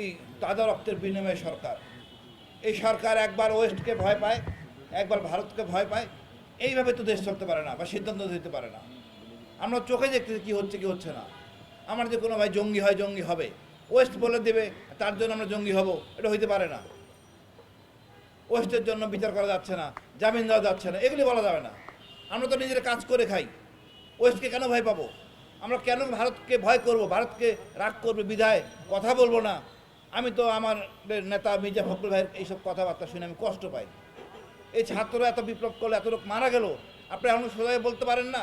এই তাজা রক্তের বিনিময়ে সরকার। এই সরকার একবার ওয়েস্টকে ভয় পায়, একবার ভারতকে ভয় পায়, এইভাবে তো দেশ চলতে পারে না বা সিদ্ধান্ত দিতে পারে না। আমরা চোখে দেখতেছি কী হচ্ছে, কি হচ্ছে না। আমার যে কোনো ভাই জঙ্গি হয়, জঙ্গি হবে। ওয়েস্ট বলে দেবে, তার জন্য আমরা জঙ্গি হব, এটা হইতে পারে না। ওয়েস্টের জন্য বিচার করা যাচ্ছে না, জামিন দেওয়া যাচ্ছে না, এগুলি বলা যাবে না। আমরা তো নিজেরা কাজ করে খাই। ওয়েস্টকে কেন ভয় পাবো? আমরা কেন ভারতকে ভয় করব? ভারতকে রাগ করবে, বিধায় কথা বলব না। আমি তো আমার নেতা মির্জা ফখরুল ভাইয়ের এইসব কথাবার্তা শুনে আমি কষ্ট পাই। এই ছাত্ররা এত বিপ্লব করল, এত লোক মারা গেল আপনি এখন সোজায় বলতে পারেন না?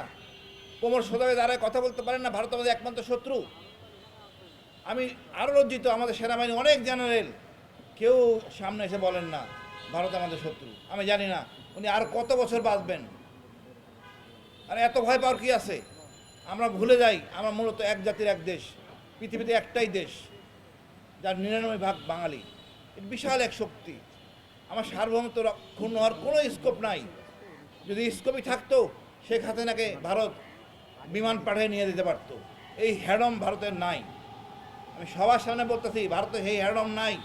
কোমর সোজায় দাঁড়ায় কথা বলতে পারেন না, ভারত আমাদের একমাত্র শত্রু। আমি আরও লজ্জিত, আমাদের সেনাবাহিনী অনেক জেনারেল, কেউ সামনে এসে বলেন না, ভারত আমাদের শত্রু। আমি জানি না, উনি আর কত বছর বাঁচবেন? আর এত ভয় পাওয়ার কি আছে? আমরা ভুলে যাই, আমরা মূলত এক জাতির এক দেশ, পৃথিবীতে একটাই দেশ। যার নিরানব্বই ভাগ বাঙালি। বিশাল এক শক্তি। আমার সার্বভৌমত্ব ক্ষুণ্ণ হওয়ার কোনো স্কোপ নাই। যদি স্কোপই থাকতো, শেখ হাসিনাকে ভারত বিমান পাঠিয়ে নিয়ে যেতে পারতো। এই হ্যাডম ভারতের নাই। আমি সবার সামনে বলতেছি, ভারতে সেই হ্যাডম নাই।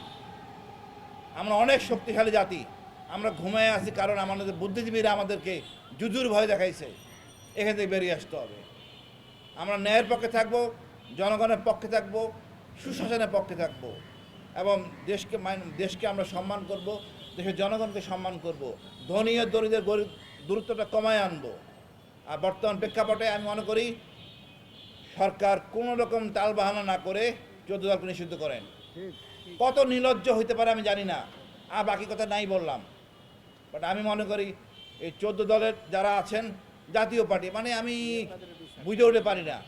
আমরা অনেক শক্তিশালী জাতি। আমরা ঘুমায় আছি কারণ আমাদের বুদ্ধিজীবীরা আমাদেরকে জুজুর ভয় দেখাইছে। এখান থেকে বেরিয়ে আসতে হবে। আমরা ন্যায়ের পক্ষে থাকব, জনগণের পক্ষে থাকব সুশাসনের পক্ষে থাকব এবং দেশকে দেশকে আমরা সম্মান করব, দেশের জনগণকে সম্মান করব, ধনী ও দরিদ্রের গরিব দূরত্বটা কমায় আনব। আর বর্তমান প্রেক্ষাপটে আমি মনে করি, সরকার কোনো রকম তালবাহানা না করে চোদ্দ দলকে নিষিদ্ধ করেন। কত নির্লজ্জ হইতে পারে আমি জানি না, আর বাকি কথা নাই বললাম। বাট আমি মনে করি, এই চোদ্দ দলের যারা আছেন, জাতীয় পার্টি মানে আমি বুঝে উঠতে পারি না।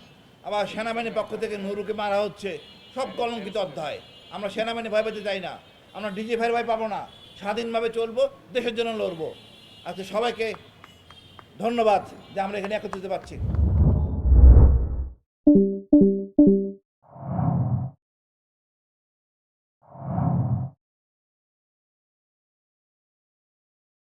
আবার সেনাবাহিনীর পক্ষ থেকে নুরুকে মারা হচ্ছে সব কলঙ্কিত অধ্যায়। আমরা সেনাবাহিনী ভয় পেতে চাই না। আমরা ডিজি ভাইয়ের ভাই পাবো না। স্বাধীনভাবে চলবো, দেশের জন্য লড়বো। আচ্ছা সবাইকে ধন্যবাদ যে আমরা এখানে একত্রিত পাচ্ছি